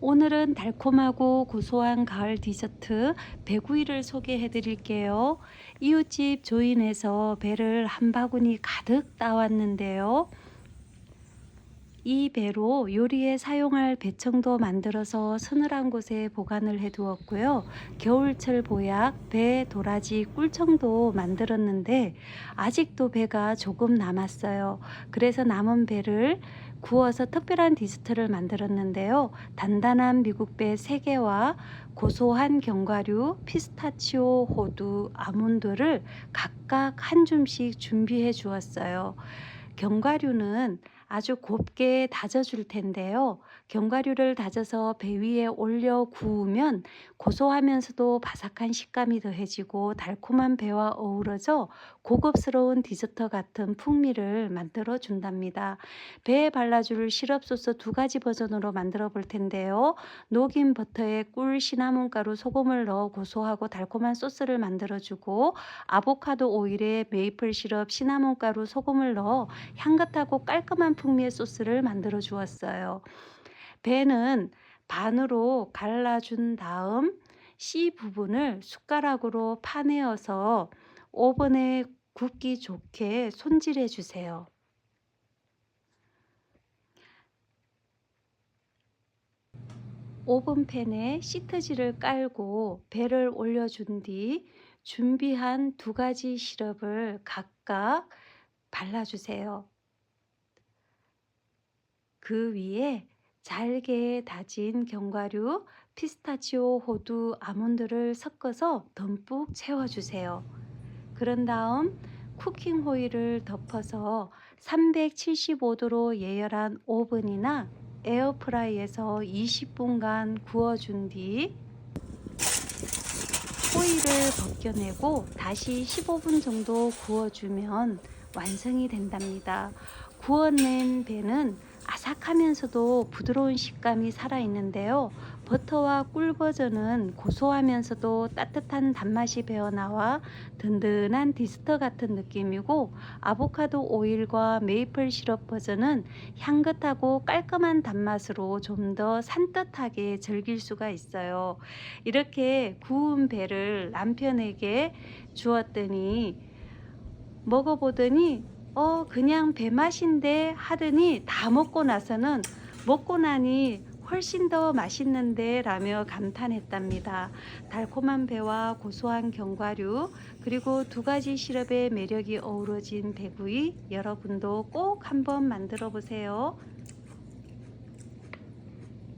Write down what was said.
오늘은 달콤하고 고소한 가을 디저트 배구이를 소개해 드릴게요. 이웃집 조인에서 배를 한 바구니 가득 따왔는데요. 이 배로 요리에 사용할 배청도 만들어서 서늘한 곳에 보관을 해 두었고요. 겨울철 보약, 배, 도라지, 꿀청도 만들었는데 아직도 배가 조금 남았어요. 그래서 남은 배를 구워서 특별한 디저트를 만들었는데요. 단단한 미국배 3개와 고소한 견과류, 피스타치오, 호두, 아몬드를 각각 한 줌씩 준비해 주었어요. 견과류는 아주 곱게 다져줄 텐데요. 견과류를 다져서 배 위에 올려 구우면 고소하면서도 바삭한 식감이 더해지고 달콤한 배와 어우러져 고급스러운 디저트 같은 풍미를 만들어 준답니다. 배에 발라줄 시럽 소스 두 가지 버전으로 만들어 볼 텐데요. 녹인 버터에 꿀, 시나몬 가루, 소금을 넣어 고소하고 달콤한 소스를 만들어 주고 아보카도 오일에 메이플 시럽, 시나몬 가루, 소금을 넣어 향긋하고 깔끔한 풍미의 소스를 만들어 주었어요. 배는 반으로 갈라준 다음 씨 부분을 숟가락으로 파내어서 오븐에 굽기 좋게 손질해 주세요. 오븐팬에 시트지를 깔고 배를 올려준 뒤 준비한 두 가지 시럽을 각각 발라주세요. 그 위에 잘게 다진 견과류, 피스타치오, 호두, 아몬드를 섞어서 듬뿍 채워주세요. 그런 다음 쿠킹 호일을 덮어서 375도로 예열한 오븐이나 에어프라이에서 20분간 구워준 뒤 호일을 벗겨내고 다시 15분 정도 구워주면 완성이 된답니다. 구워낸 배는 아삭하면서도 부드러운 식감이 살아있는데요. 버터와 꿀 버전은 고소하면서도 따뜻한 단맛이 배어나와 든든한 디스터 같은 느낌이고 아보카도 오일과 메이플 시럽 버전은 향긋하고 깔끔한 단맛으로 좀 더 산뜻하게 즐길 수가 있어요. 이렇게 구운 배를 남편에게 주었더니 먹어보더니 어 그냥 배 맛인데 하더니 다 먹고 나서는 먹고 나니 훨씬 더 맛있는데 라며 감탄했답니다. 달콤한 배와 고소한 견과류 그리고 두 가지 시럽의 매력이 어우러진 배구이 여러분도 꼭 한번 만들어 보세요.